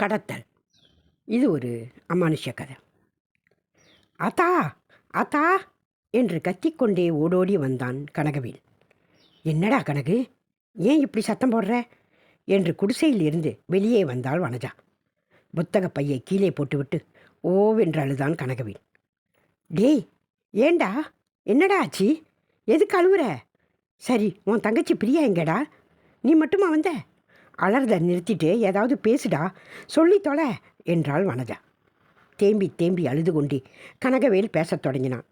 கடத்தல். இது ஒரு அமானுஷ்ய கதை. அத்தா அத்தா என்று கத்திக்கொண்டே ஓடோடி வந்தான் கனகவேல். என்னடா கனகு ஏன் இப்படி சத்தம் போடுற? என்று குடிசையில் இருந்து வெளியே வந்தாள் வனஜா. புத்தக பையை கீழே போட்டுவிட்டு ஓவென்று அழுதான் கனகவேல். டேய் ஏண்டா? என்னடா ஆச்சு? எதுக்கு அழுவுற? சரி உன் தங்கச்சி பிரியா எங்கடா? நீ மட்டுமா வந்த? அலறத நிறுத்திட்டு ஏதாவது பேசுடா. சொல்லி தொலை என்றாள் வனஜா. தேம்பி தேம்பி அழுது கொண்டே கனகவேல் பேசத் தொடங்கினான்.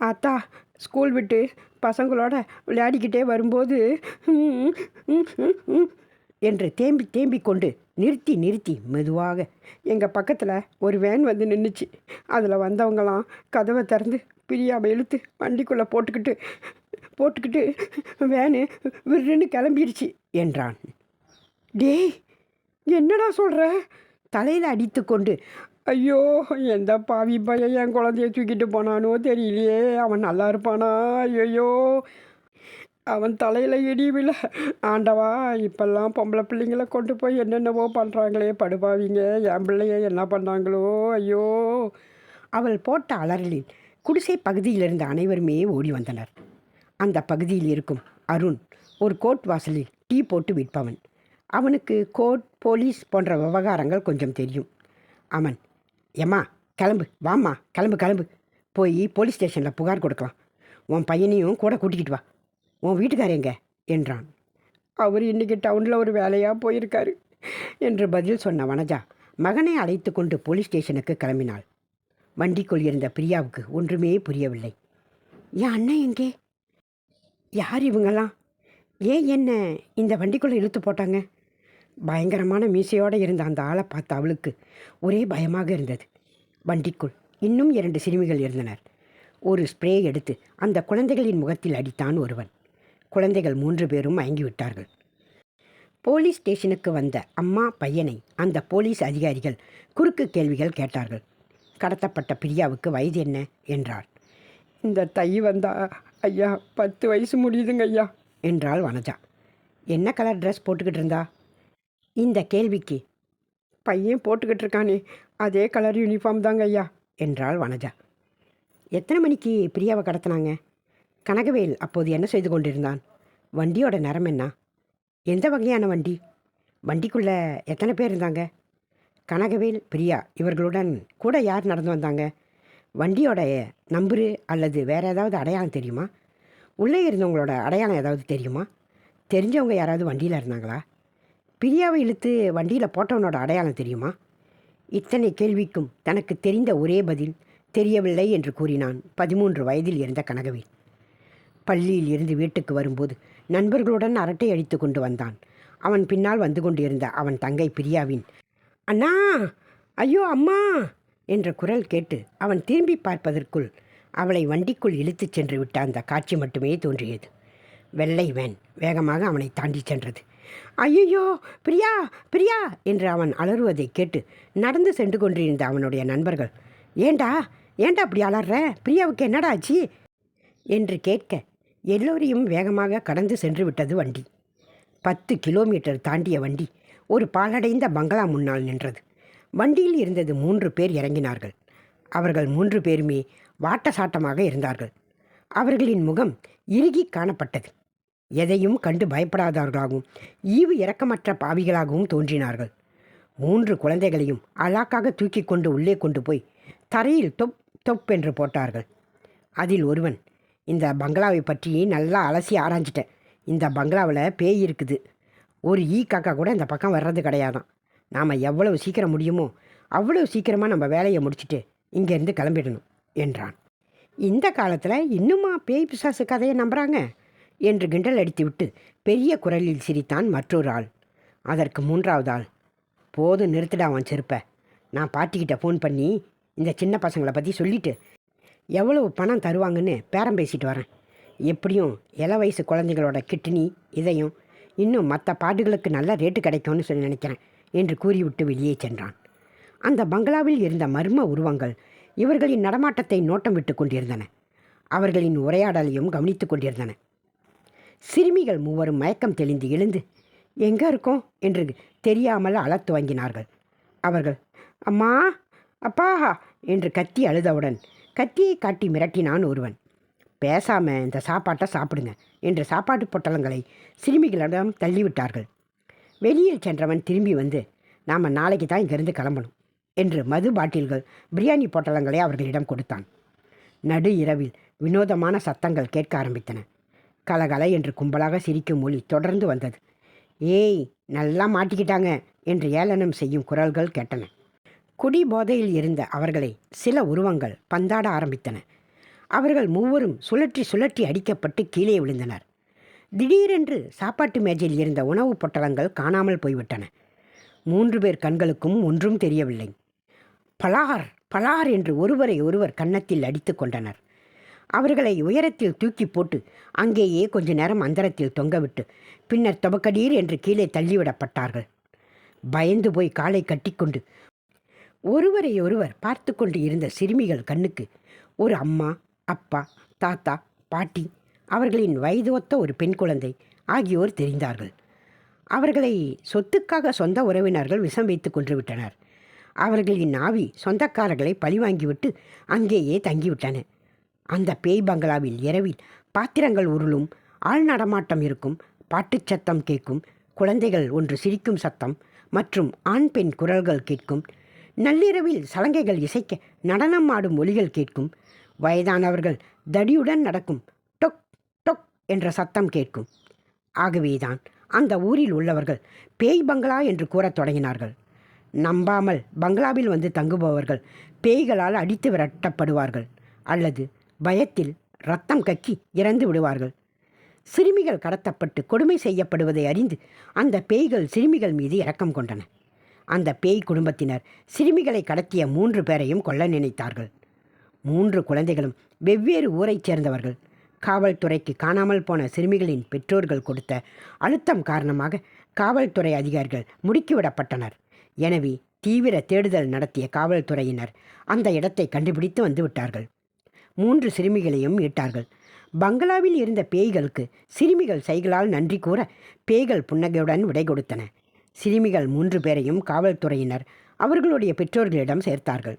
அத்தா ஸ்கூல் விட்டு பசங்களோட விளையாடிக்கிட்டே வரும்போது ம், என்று தேம்பி தேம்பி கொண்டு நிறுத்தி நிறுத்தி மெதுவாக எங்கள் பக்கத்தில் ஒரு வேன் வந்து நின்றுச்சு அதில் வந்தவங்களாம் கதவை திறந்து பிரியாவை இழுத்து வண்டிக்குள்ளே போட்டுக்கிட்டு போட்டுக்கிட்டு வேனு விருன்னு கிளம்பிருச்சு என்றான். டேய் என்னடா சொல்கிற தலையில் அடித்து கொண்டு. ஐயோ எந்த பாவி பையன் என் குழந்தைய தூக்கிட்டு போனானோ தெரியலையே. அவன் நல்லா இருப்பானா? ஐயோ அவன் தலையில் இடி ஆண்டவா இப்பெல்லாம் பொம்பளை பிள்ளைங்கள கொண்டு போய் என்னென்னவோ பண்ணுறாங்களே படுபாவிங்க. என் பிள்ளைய என்ன பண்ணாங்களோ? ஐயோ. அவள் போட்ட அலறலில் குடிசை பகுதியில் இருந்த அனைவருமே ஓடி வந்தனர். அந்த பகுதியில் இருக்கும் அருண் ஒரு கோர்ட் வாசலில் டீ போட்டு விற்பவன். அவனுக்கு கோர்ட் போலீஸ் போன்ற விவகாரங்கள் கொஞ்சம் தெரியும். அவன் எம்மா கிளம்பு. வாம்மா கிளம்பு கிளம்பு. போய் போலீஸ் ஸ்டேஷனில் புகார் கொடுக்கலாம். உன் பையனையும் கூட கூட்டிக்கிட்டு வா. உன் வீட்டுக்காரங்க என்றான். அவர் இன்னைக்கு டவுனில் ஒரு வேலையாக போயிருக்காரு என்று பதில் சொன்ன வனஜா மகனை அழைத்து கொண்டு போலீஸ் ஸ்டேஷனுக்கு கிளம்பினாள். வண்டிக்குள் இருந்த பிரியாவுக்கு ஒன்றுமே புரியவில்லை. என் அண்ணன் எங்கே? யார் இவங்கெல்லாம்? ஏன் என்ன இந்த வண்டிக்குள்ளே இழுத்து போட்டாங்க? பயங்கரமான மீசையோடு இருந்த அந்த ஆளை பார்த்த அவளுக்கு ஒரே பயமாக இருந்தது. வண்டிக்குள் இன்னும் இரண்டு சிறுமிகள் இருந்தனர். ஒரு ஸ்ப்ரே எடுத்து அந்த குழந்தைகளின் முகத்தில் அடித்தான் ஒருவன். குழந்தைகள் மூன்று பேரும் மயங்கி விட்டார்கள். போலீஸ் ஸ்டேஷனுக்கு வந்த அம்மா பையனை அந்த போலீஸ் அதிகாரிகள் குறுக்கு கேள்விகள் கேட்டார்கள். கடத்தப்பட்ட பிரியாவுக்கு வயது என்ன? என்றார் இந்த தை வந்தா ஐயா பத்து வயசு முடியுதுங்க ஐயா. என்றாள் வனஜா. என்ன கலர் ட்ரெஸ் போட்டுக்கிட்டு இருந்தா? இந்த கேள்விக்கு. பையன் போட்டுக்கிட்டு இருக்கானே அதே கலர் யூனிஃபார்ம் தாங்க ஐயா. என்றாள் வனஜா. எத்தனை மணிக்கு பிரியாவை கடத்தினாங்க? கனகவேல் அப்போது என்ன செய்து கொண்டிருந்தான்? வண்டியோட நிறம் என்ன? எந்த வகையான வண்டி? வண்டிக்குள்ளே எத்தனை பேர் இருந்தாங்க? கனகவேல் பிரியா இவர்களுடன் கூட யார் நடந்து வந்தாங்க? வண்டியோட நம்பரு அல்லது வேறு ஏதாவது அடையாளம் தெரியுமா? உள்ளே இருந்தவங்களோட அடையாளம் ஏதாவது தெரியுமா? தெரிஞ்சவங்க யாராவது வண்டியில் இருந்தாங்களா? பிரியாவை இழுத்து வண்டியில் போட்டவனோட அடையாளம் தெரியுமா? இத்தனை கேள்விக்கும் தனக்கு தெரிந்த ஒரே பதில் தெரியவில்லை என்று கூறினான் பதிமூன்று வயதில் இருந்த கனகவேல். பள்ளியில் இருந்து வீட்டுக்கு வரும்போது நண்பர்களுடன் அரட்டை அடித்து கொண்டு வந்தான். அவன் பின்னால் வந்து கொண்டிருந்த அவன் தங்கை பிரியாவின் அண்ணா! ஐயோ அம்மா! என்ற குரல் கேட்டு அவன் திரும்பி பார்ப்பதற்குள் அவளை வண்டிக்குள் இழுத்துச் சென்று விட்ட அந்த காட்சி மட்டுமே தோன்றியது. வெள்ளை வேன். வேகமாக அவனை தாண்டி சென்றது. ஐயோ பிரியா பிரியா என்று அவன் அலறுவதை கேட்டு நடந்து சென்று கொண்டிருந்த அவனுடைய நண்பர்கள். ஏண்டா ஏண்டா அப்படி அலற பிரியாவுக்கு என்னடா ஆச்சு? என்று கேட்க எல்லோரையும் வேகமாக கடந்து சென்று விட்டது வண்டி. பத்து கிலோமீட்டர் தாண்டிய வண்டி ஒரு பாலடைந்த பங்களா முன்னால் நின்றது. வண்டியில் இருந்தது மூன்று பேர் இறங்கினார்கள். அவர்கள் மூன்று பேருமே வாட்ட சாட்டமாக இருந்தார்கள். அவர்களின் முகம் இறுகி காணப்பட்டது. எதையும் கண்டு பயப்படாதவர்களாகவும் ஈவு இறக்கமற்ற பாவிகளாகவும் தோன்றினார்கள். மூன்று குழந்தைகளையும் அழாக்காக தூக்கி கொண்டு உள்ளே கொண்டு போய் தரையில் தொப் தொப் என்று போட்டார்கள். அதில் ஒருவன் இந்த பங்களாவை பற்றி நல்லா அலசி ஆராய்ஞ்சிட்டேன். இந்த பங்களாவில் பேய் இருக்குது. ஒரு ஈ காக்கா கூட இந்த பக்கம் வர்றது கிடையாதான். நாம் எவ்வளவு சீக்கிரம் முடியுமோ அவ்வளவு சீக்கிரமாக நம்ம வேலையை முடிச்சிட்டு இங்கேருந்து கிளம்பிடணும் என்றான். இந்த காலத்தில் இன்னுமா பேய் பிசாசு கதையை நம்புகிறாங்க என்று கிண்டல் அடித்துவிட்டு பெரிய குரலில் சிரித்தான் மற்றொரு ஆள் அதற்கு மூன்றாவது ஆள் போதும் நிறுத்திடா அவன் செருப்ப. நான் பாட்டிக்கிட்ட ஃபோன் பண்ணி இந்த சின்ன பசங்களை பற்றி சொல்லிட்டு எவ்வளவு பணம் தருவாங்கன்னு பேரம் பேசிட்டு வரேன். எப்படியும் இள வயசு குழந்தைகளோட கிட்னி இதயம் இன்னும் மற்ற பாட்டுகளுக்கு நல்ல ரேட்டு கிடைக்கும்னு சொல்லி நினைக்கிறேன் என்று கூறிவிட்டு வெளியே சென்றான். அந்த பங்களாவில் இருந்த மர்ம உருவங்கள் இவர்களின் நடமாட்டத்தை நோட்டம் விட்டு கொண்டிருந்தன. அவர்களின் உரையாடலையும் கவனித்துக் கொண்டிருந்தன. சிறுமிகள் மூவரும் மயக்கம் தெளிந்து எழுந்து எங்கே இருக்கோம்? என்று தெரியாமல் அழத் துவங்கினார்கள். அவர்கள் அம்மா அப்பா என்று கத்தி அழுதவுடன் கத்தியை காட்டி மிரட்டினான் ஒருவன். பேசாம இந்த சாப்பாட்டை சாப்பிடுங்க என்று சாப்பாட்டு பொட்டலங்களை சிறுமிகளிடம் தள்ளிவிட்டார்கள். வெளியில் சென்றவன் திரும்பி வந்து நாம் நாளைக்கு தான் இங்கிருந்து கிளம்பணும் என்று மது பாட்டில்கள் பிரியாணி பொட்டலங்களை அவர்களிடம் கொடுத்தான். நடு இரவில் வினோதமான சத்தங்கள் கேட்க ஆரம்பித்தன. கலகல என்று கும்பலாக சிரிக்கும் மொழி தொடர்ந்து வந்தது. ஏய் நல்லா மாட்டிக்கிட்டாங்க என்று ஏளனம் செய்யும் குரல்கள் கேட்டன. குடி போதையில் இருந்த அவர்களை சில உருவங்கள் பந்தாட ஆரம்பித்தன. அவர்கள் மூவரும் சுழற்றி சுழற்றி அடிக்கப்பட்டு கீழே விழுந்தனர். திடீரென்று சாப்பாட்டு மேஜையில் இருந்த உணவுப் பொட்டலங்கள் காணாமல் போய்விட்டன. மூன்று பேர் கண்களுக்கும் ஒன்றும் தெரியவில்லை. பலார் பலார் என்று ஒருவரை ஒருவர் கன்னத்தில் அடித்து கொண்டனர். அவர்களை உயரத்தில் தூக்கி போட்டு அங்கேயே கொஞ்ச நேரம் அந்தரத்தில் தொங்கவிட்டு பின்னர் தொபக்கடீர் என்று கீழே தள்ளிவிடப்பட்டார்கள். பயந்து போய் காலை கட்டிக்கொண்டு ஒருவரை ஒருவர் பார்த்து கொண்டு இருந்த சிறுமிகள் கண்ணுக்கு ஒரு அம்மா அப்பா தாத்தா பாட்டி அவர்களின் வயது ஒத்த ஒரு பெண் குழந்தை ஆகியோர் தெரிந்தார்கள். அவர்களை சொத்துக்காக சொந்த உறவினர்கள் விஷம் வைத்து கொன்று விட்டனர். அவர்களின் ஆவி சொந்தக்காரர்களை பழிவாங்கிவிட்டு அங்கேயே தங்கிவிட்டன. அந்த பேய் பங்களாவில் இரவில் பாத்திரங்கள் உருளும் ஆள் நடமாட்டம் இருக்கும் பாட்டுச் சத்தம் கேட்கும் குழந்தைகள் ஒன்று சிரிக்கும் சத்தம் மற்றும் ஆண் பெண் குரல்கள் கேட்கும் நள்ளிரவில் சலங்கைகள் இசைக்க நடனம் ஆடும் ஒலிகள் கேட்கும் வயதானவர்கள் தடியுடன் நடக்கும் டொக் டொக் என்ற சத்தம் கேட்கும். ஆகவேதான் அந்த ஊரில் உள்ளவர்கள் பேய் பங்களா என்று கூறத் தொடங்கினார்கள். நம்பாமல் பங்களாவில் வந்து தங்குபவர்கள் பேய்களால் அடித்து விரட்டப்படுவார்கள் அல்லது பயத்தில் ரத்தம் கக்கி இறந்து விடுவார்கள். சிறுமிகள் கடத்தப்பட்டு கொடுமை செய்யப்படுவதை அறிந்து அந்த பேய்கள் சிறுமிகள் மீது இரக்கம் கொண்டன. அந்த பேய் குடும்பத்தினர் சிறுமிகளை கடத்திய மூன்று பேரையும் கொல்ல நினைத்தார்கள். மூன்று குழந்தைகளும் வெவ்வேறு ஊரைச் சேர்ந்தவர்கள். காவல்துறைக்கு காணாமல் போன சிறுமிகளின் பெற்றோர்கள் கொடுத்த அழுத்தம் காரணமாக காவல்துறை அதிகாரிகள் முடுக்கிவிடப்பட்டனர் எனவே தீவிர தேடுதல் நடத்திய காவல்துறையினர் அந்த இடத்தை கண்டுபிடித்து வந்து விட்டார்கள். மூன்று சிறுமிகளையும் மீட்டார்கள். பங்களாவில் இருந்த பேய்களுக்கு சிறுமிகள் சைகளால் நன்றி கூற பேய்கள் புன்னகையுடன் விடை கொடுத்தன. சிறுமிகள் மூன்று பேரையும் காவல்துறையினர் அவர்களுடைய பெற்றோர்களிடம் சேர்த்தார்கள்.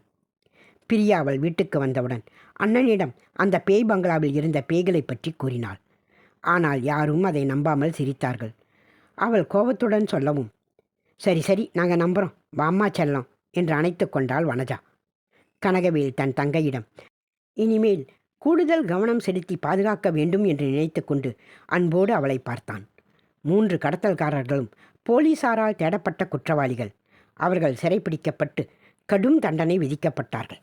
பிரியா அவள் வீட்டுக்கு வந்தவுடன் அண்ணனிடம் அந்த பேய் பங்களாவில் இருந்த பேய்களை பற்றி கூறினாள். ஆனால் யாரும் அதை நம்பாமல் சிரித்தார்கள். அவள் கோபத்துடன் சொல்லவும் சரி சரி நாங்கள் நம்புகிறோம் வாம்மா செல்லம் என்று அணைத்து கொண்டாள் வனஜா. கனகவேல் தன் தங்கையிடம் இனிமேல் கூடுதல் கவனம் செலுத்தி பாதுகாக்க வேண்டும் என்று நினைத்துக்கொண்டு அன்போடு அவளை பார்த்தான். மூன்று கடத்தல்காரர்களும் போலீசாரால் தேடப்பட்ட குற்றவாளிகள். அவர்கள் சிறைப்பிடிக்கப்பட்டு கடும் தண்டனை விதிக்கப்பட்டார்கள்.